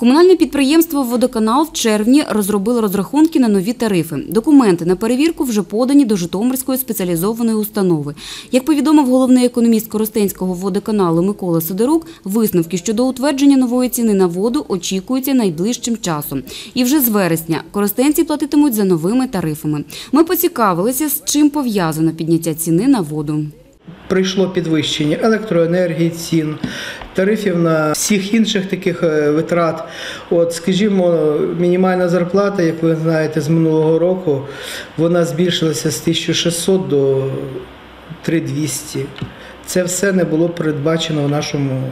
Комунальне підприємство Водоканал в червні розробило розрахунки на нові тарифи. Документи на перевірку вже подані до Житомирської спеціалізованої установи. Як повідомив головний економіст Коростенського водоканалу Микола Сидорук, висновки щодо утвердження нової ціни на воду очікуються найближчим часом. І вже з вересня коростенці платитимуть за новими тарифами. Ми поцікавилися, з чим пов'язано підняття ціни на воду. Прийшло підвищення електроенергії, цін, тарифів на всіх інших таких е, витрат. От, скажімо, мінімальна зарплата, як ви знаєте, з минулого року вона збільшилася з 1600 до 3200. Це все не було передбачено в нашому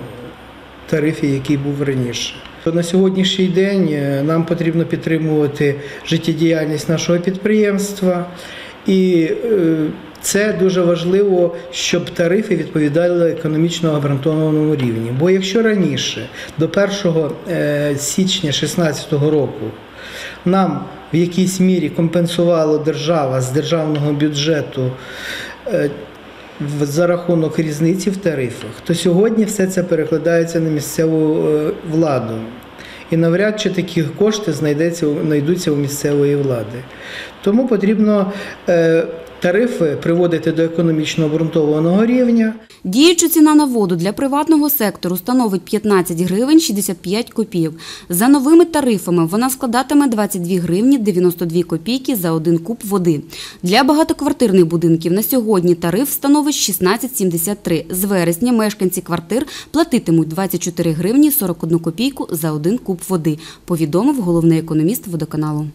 тарифі, який був раніше. На сьогоднішній день е, нам потрібно підтримувати життєдіяльність нашого підприємства, і е, це дуже важливо, щоб тарифи відповідали економічно обґрунтованому рівні. Бо якщо раніше, до 1 е, січня 2016 року, нам в якійсь мірі компенсувала держава з державного бюджету е, за рахунок різниці в тарифах, то сьогодні все це перекладається на місцеву е, владу. І навряд чи такі кошти знайдуться у місцевої влади. Тому потрібно тарифи приводити до економічно обґрунтованого рівня. Діюча ціна на воду для приватного сектору становить 15 гривень 65 копійок. За новими тарифами вона складатиме 22 гривні 92 копійки за один куб води. Для багатоквартирних будинків на сьогодні тариф становить 16,73. З вересня мешканці квартир платитимуть 24 гривні 41 копійку за один куб води, повідомив головний економіст водоканалу.